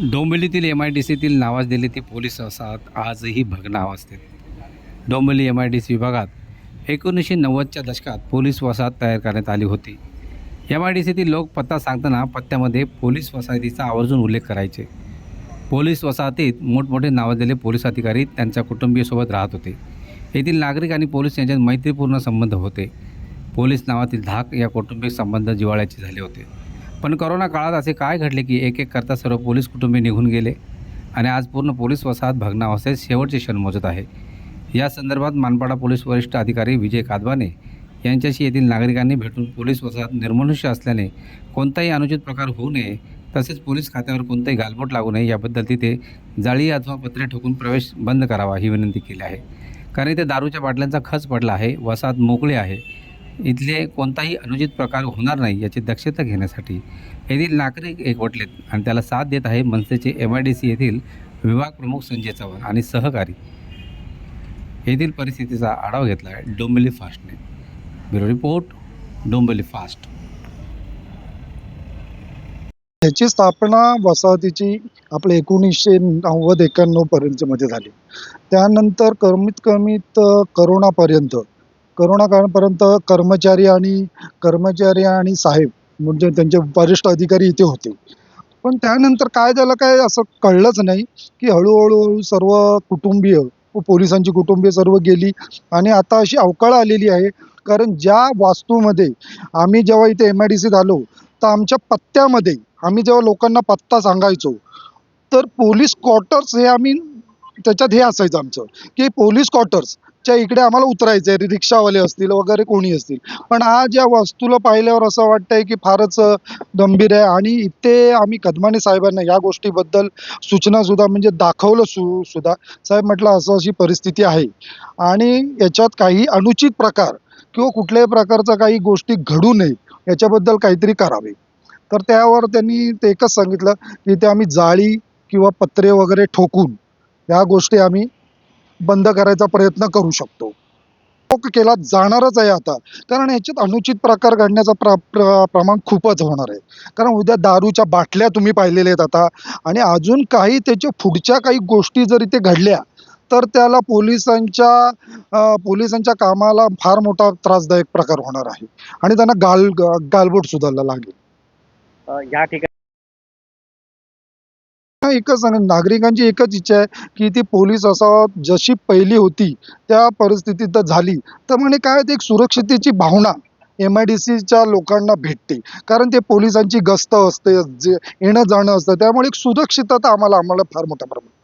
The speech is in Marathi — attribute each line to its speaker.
Speaker 1: डोंबिवलीतील एम आय डी सीतील नावाज ती पोलीस वसाहत आजही भग्न अवस्थेत Dombivli M I D C विभागात एकोणीसशे नव्वदच्या दशकात पोलीस वसाहत तयार करण्यात आली होती. एम आय डी सीतील लोक पत्ता सांगताना पत्त्यामध्ये पोलीस वसाहतीचा आवर्जून उल्लेख करायचे. पोलीस वसाहतीत मोठमोठे नावाजलेले पोलीस अधिकारी त्यांच्या कुटुंबियासोबत राहत होते. येथील नागरिक आणि पोलीस यांच्यात मैत्रीपूर्ण संबंध होते. पोलीस नावातील धाक या कौटुंबिक संबंध जिव्हाळ्याचे झाले होते. पण करोना काळात असे काय घडले की एक एक करता सर्व पोलीस कुटुंबे निघून गेले आणि आज पूर्ण पोलीस वसाहत भग्नावस्थेत शेवटचे क्षण मोजत आहे. या संदर्भात मानपाडा पोलीस वरिष्ठ अधिकारी विजय कादवाने यांच्याशी येथील नागरिकांनी भेटून पोलीस वसाहत निर्मनुष्य असल्याने कोणताही अनुचित प्रकार होऊ नये तसेच पोलीस खात्यावर कोणताही गालबोट लागू नये याबद्दल तिथे जाळी अथवा पत्रे ठोकून प्रवेश बंद करावा ही विनंती केली आहे. कारण इथे दारूच्या बाटल्यांचा खच पडला आहे वसाहत मोकळी आहे. इथले कोणताही अनुचित प्रकार होणार नाही याची दक्षता घेण्यासाठी येथील नागरिक एकवटलेत आणि त्याला साथ देत आहे मनसेचे एम आय डी सी येथील विभाग प्रमुख संजय चव्हाण आणि सहकारी. येथील परिस्थितीचा आढावा घेतला आहे Dombivli फास्टने. Bureau report Dombivli fast.
Speaker 2: ह्याची स्थापना वसाहतीची आपल्या एकोणीसशे नव्वद एक्क्याण्णव पर्यंतमध्ये झाली. त्यानंतर कमीत कमीत करोनापर्यंत करोना काळापर्यंत कर्मचारी आणि कर्मचारी आणि साहेब म्हणजे त्यांचे वरिष्ठ अधिकारी इथे होते. पण त्यानंतर काय झालं काय असं कळलंच नाही की हळूहळू सर्व कुटुंबीय व पोलिसांची कुटुंबीय सर्व गेली आणि आता अशी अवकाळ आलेली आहे. कारण ज्या वास्तूमध्ये आम्ही जेव्हा इथे एम आय डी सीत आलो तर आमच्या पत्त्यामध्ये आम्ही जेव्हा लोकांना पत्ता सांगायचो तर पोलीस क्वार्टर्स हे आम्ही त्याच्यात हे असायचं आमचं की पोलीस क्वार्टर्स च्या इकडे आम्हाला उतरायचं आहे. रिक्षावाले असतील वगैरे कोणी असतील. पण आज या वस्तूला पाहिल्यावर असं वाटतंय की फारच गंभीर आहे. आणि इथे आम्ही कदमाने साहेबांना या गोष्टीबद्दल सूचना सुद्धा म्हणजे दाखवलं सु सुद्धा. साहेब म्हटलं असं अशी परिस्थिती आहे. आणि याच्यात काही अनुचित प्रकार किंवा कुठल्याही प्रकारचा काही गोष्टी घडू नये याच्याबद्दल काहीतरी करावे. तर त्यावर त्यांनी ते एकच सांगितलं की ते आम्ही जाळी किंवा पत्रे वगैरे ठोकून या गोष्टी आम्ही बंद करायचा प्रयत्न करू शकतो. केला जाणारच आहे आता. कारण याच्यात अनुचित प्रकार घडण्याचं प्र प्र प्रमाण खूपच होणार आहे. कारण उद्या दारूच्या बाटल्या तुम्ही पाहिलेल्या आहेत आता. आणि अजून काही त्याच्या पुढच्या काही गोष्टी जरी ते घडल्या तर त्याला पोलिसांच्या पोलिसांच्या कामाला फार मोठा त्रासदायक प्रकार होणार आहे. आणि त्यांना गाल गालबोट सुद्धा लागेल.
Speaker 3: या ठिकाणी
Speaker 2: एकच नागरिकांची एकच इच्छा आहे की ती पोलीस असावं. जशी पहिली होती त्या परिस्थितीत जर झाली. तर म्हणे काय ते एक सुरक्षितेची भावना एम आय डी सीच्या लोकांना भेटते. कारण ते पोलिसांची गस्त असते जे येणं जाणं असतं. त्यामुळे एक सुरक्षितता आम्हाला आम्हाला फार मोठ्या प्रमाणात